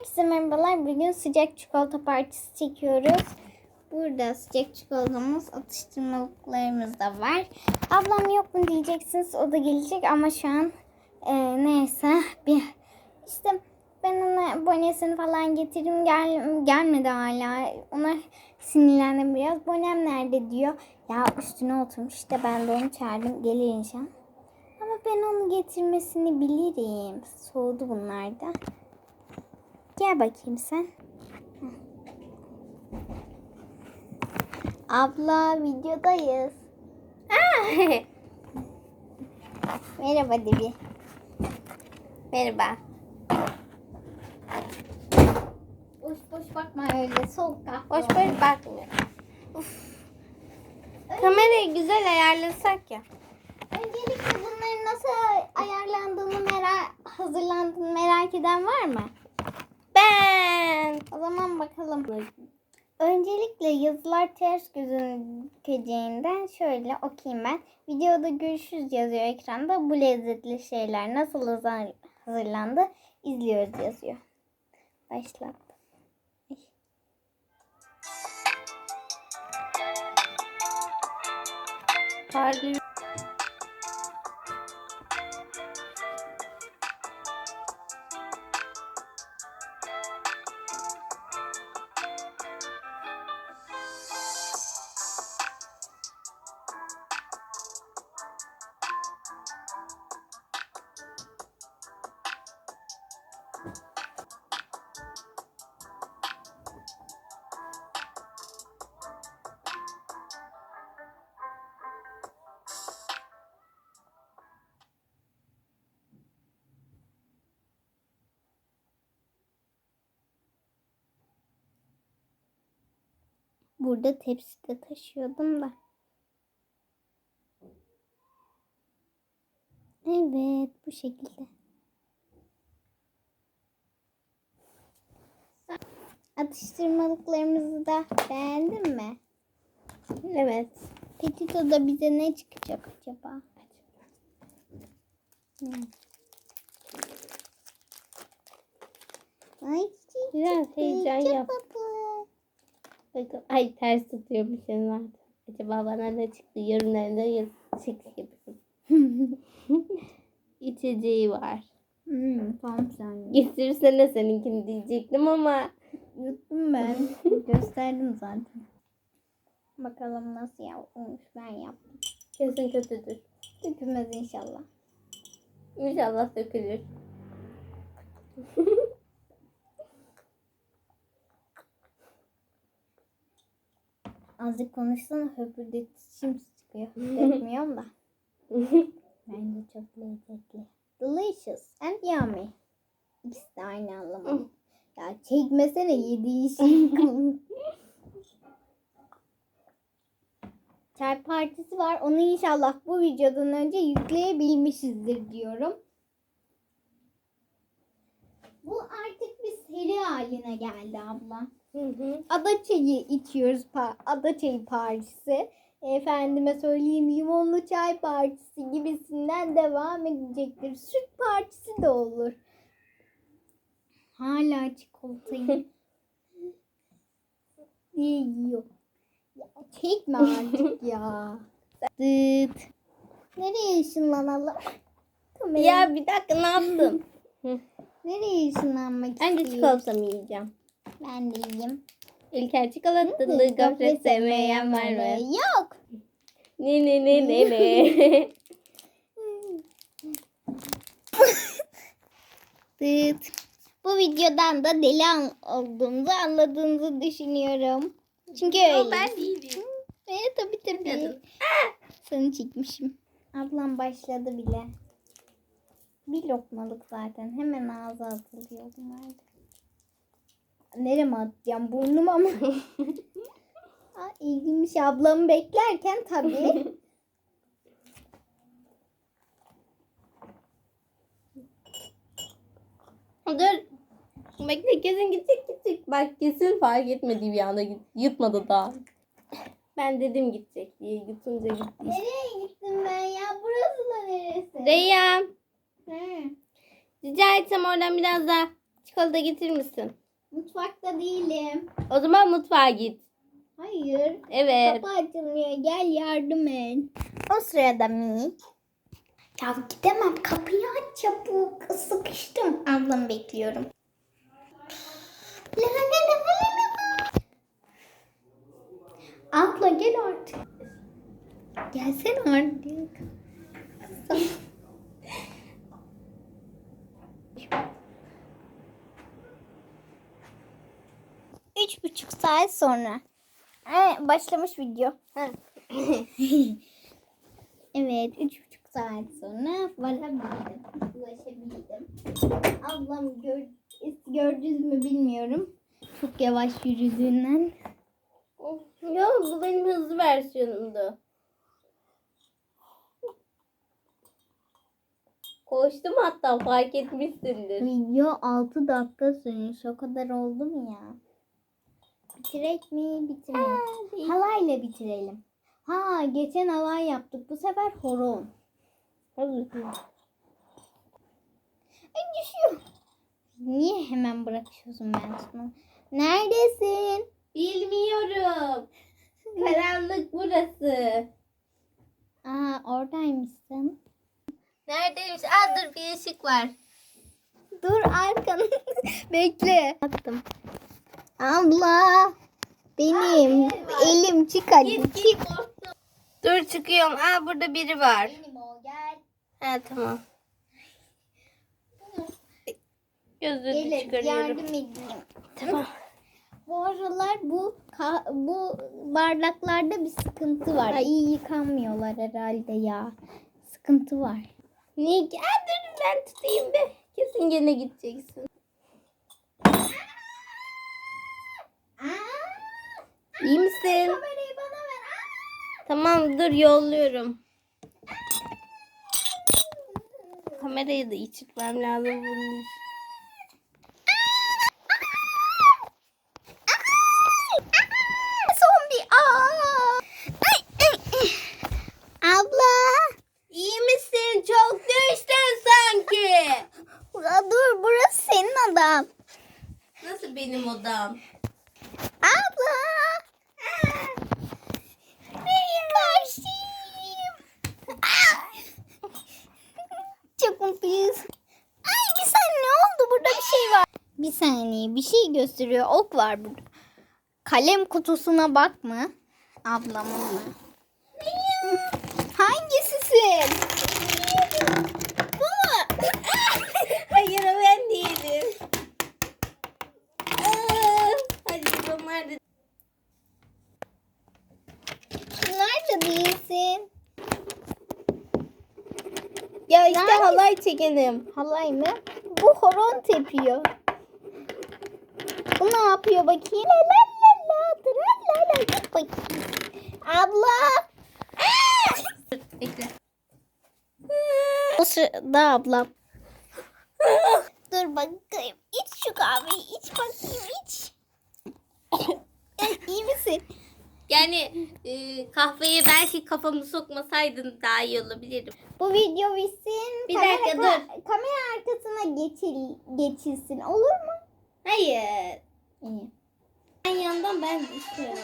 Herkese merhabalar. Bugün sıcak çikolata partisi çekiyoruz. Burada sıcak çikolatamız, atıştırmalıklarımız da var. Ablam yok mu diyeceksiniz. O da gelecek ama şu an e, neyse bir işte ben ona bonesini falan getirdim gel, gelmedi hala. Ona sinirlendim biraz. Bonem nerede diyor. Ya üstüne oturmuş işte ben de onu çağırdım. Gelir inşallah. Ama ben onu getirmesini bilirim. Soğudu bunlar da. Gel bakayım sen. Abla videodayız. Merhaba Debi. Merhaba. Boş boş bakma öyle soğuk kahve. Boş boş bakmıyor. Uf. Kamerayı güzel ayarlasak ya. Öncelikle bunların nasıl ayarlandığını merak, hazırlandığını merak eden var mı? Ben. O zaman bakalım. Öncelikle yazılar ters gözükeceğinden şöyle okuyayım ben. Videoda görüşürüz yazıyor ekranda. Bu lezzetli şeyler nasıl hazır- hazırlandı izliyoruz yazıyor. Başlat. Pardon. Burada tepside taşıyordum da. Evet bu şekilde. Atıştırmalıklarımızı da beğendin mi? Evet. Petito'da bize ne çıkacak acaba? Hmm. Ay çiçek Biraz heyecan yap. Bakın. Ay ters tutuyormuşum zaten. Acaba bana ne çıktı? Yorumlarında yaz çekeyim. İçeceği var. hmm, tamam sen. Getirsene seninkini diyecektim ama. Yuttum ben. Gösterdim zaten. Bakalım nasıl yapmış. Ben yaptım. Kesin kötüdür. Dökülmez inşallah. İnşallah dökülür. Azıcık konuşsana höpürdetişim çıkıyor. Dökmüyorum da. Bence çok lezzetli. Delicious and yummy. İkisi de aynı anlamda. Ya çekmesene yediği şey. Çay partisi var. Onu inşallah bu videodan önce yükleyebilmişizdir diyorum. Bu artık bir seri haline geldi abla. Hı hı. Ada çayı içiyoruz. Ada çayı partisi. Efendime söyleyeyim limonlu çay partisi gibisinden devam edecektir. Süt partisi de olur. Hala çikolatayı yiyor. Ya çekme artık ya. Dıt. Nereye ışınlanalım? Kamerayı- ya bir dakika ne yaptın? Nereye ışınlanmak Önce istiyorsun? çikolatamı yiyeceğim. Ben de yiyeyim. İlker çikolatalı gofret sevmeyen var mı? Yok. Ne ne ne ne ne. Dıt. Bu videodan da deli an- olduğumuzu anladığınızı düşünüyorum. Çünkü öyle. ben değilim. Evet tabii tabii. Seni çekmişim. Ablam başladı bile. Bir lokmalık zaten. Hemen ağza atılıyor bunlar da. Nereye atacağım? Burnuma mı? Aa, ilginç. Ablamı beklerken tabii. Dur. Bekle kesin gidecek gidecek. Bak kesin fark etmediği bir anda yutmadı daha. Ben dedim gidecek diye yutunca gitti. Nereye gittim ben ya? Burası da neresi? Reyyan Hı. rica etsem oradan biraz daha Çikolata getirir misin? Mutfakta değilim. O zaman mutfağa git. Hayır. Evet. Kapı açılmıyor. Gel yardım et. O sırada minik. Ya gidemem. Kapıyı aç çabuk. Sıkıştım. Ablamı bekliyorum. La la la la la la. Abla gel artık. Gelsene artık. Üç buçuk saat sonra. Ee, başlamış video. Evet, üç buçuk saat sonra varabildim. Ulaşabildim. Ablam gör, gördünüz mü bilmiyorum. Çok yavaş yürüdüğünden. Yok bu benim hızlı versiyonumdu. Koştum hatta fark etmişsindir. Video 6 dakika sürmüş. O kadar oldu mu ya? Bitirek mi? Bitirelim. Halayla bitirelim. Ha, geçen halay yaptık. Bu sefer horon. Ay Niye hemen bırakıyorsun ben sana? Neredesin? Bilmiyorum. Karanlık burası. Aa oradaymışsın. Neredeymiş? Aa dur bir ışık var. Dur arkanı bekle. Attım. Abla benim elim çık hadi. Git git korktum. Dur çıkıyorum. Aa burada biri var. Benim o gel. Ha tamam. Gözlüğü çıkarıyorum. yardım edeyim. Tamam. Bu aralar bu bu bardaklarda bir sıkıntı var. İyi yıkanmıyorlar herhalde ya. Sıkıntı var. Niye? Aa, dur ben tutayım be. Kesin gene gideceksin. İyi misin? Kamerayı bana ver. Tamam dur yolluyorum. Kamerayı da içirmem lazım bunun için. Son bir aa. Ay, ay, ay. Abla. İyi misin? Çok düştün sanki. Ura, dur burası senin adam. Nasıl benim odam? Abla. Benim başım. Çok mutluyuz. Ay bir saniye ne oldu? Burada bir şey var. Bir saniye bir şey gösteriyor. Ok var burada. Kalem kutusuna bakma. Ablamın mı? Hangisisin? Bu mu? Hayır o ben değilim. Aa, Hadi onlar da. Nerede değilsin? Ya işte Nerede? halay mı? Bu horon tepiyor. Bu ne yapıyor bakayım? La la la la tra la la. Git bakayım. Abla. Bekle. O sırada ablam. Dur bakayım. İç şu kahveyi. iç bakayım iç. İyi misin? Yani e, kahveye belki kafamı sokmasaydın daha iyi olabilirdim. Bu video bitsin. Bir kamera, dakika, ka- Kamera arkasına geçil, geçilsin. Olur mu? Hayır. İyi. Ben yandan ben düşüyorum.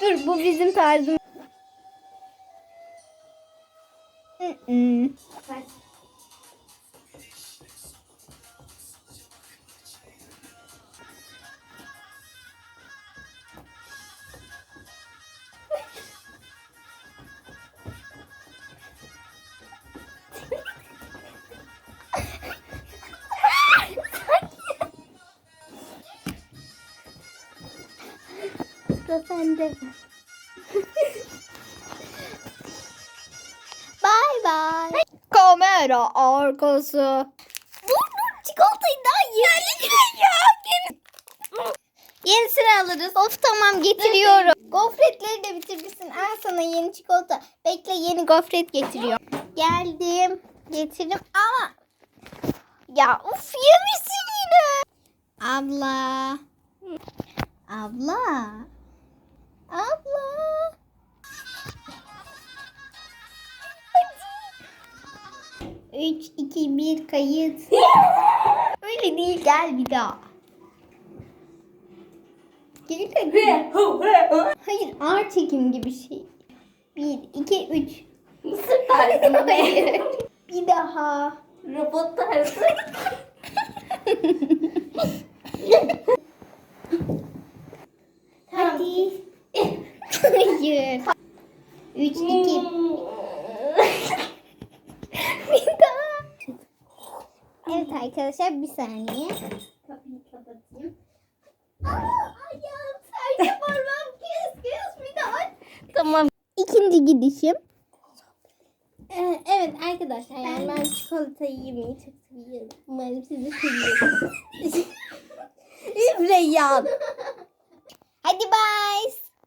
Dur bu bizim tarzımız. Sıra sende. Bay bay. Kamera arkası. Dur dur çikolatayı daha yeni ya. Yenisini alırız. Of tamam getiriyorum. Gofretleri de bitirmişsin. Al sana yeni çikolata. Bekle yeni gofret getiriyorum. Geldim. Getirdim ama ya uf yemişsin yine. Abla. Abla. 3, 2, 1 kayıt. Öyle değil gel bir daha. Geri dön. Hayır ağır çekim gibi şey. 1, 2, 3. Mısır tarzı mı? Bir daha. Robot tarzı. Hadi. Hayır. 3, 2, Evet arkadaşlar bir saniye. Kapıyı kapatayım. Aa, ayağım serçe parmağım kes kes bir daha. tamam. İkinci gidişim. Ee, evet arkadaşlar yani ben çikolatayı yemeyi çok seviyorum. Umarım siz de seviyorsunuz. Reyyan. Hadi bye.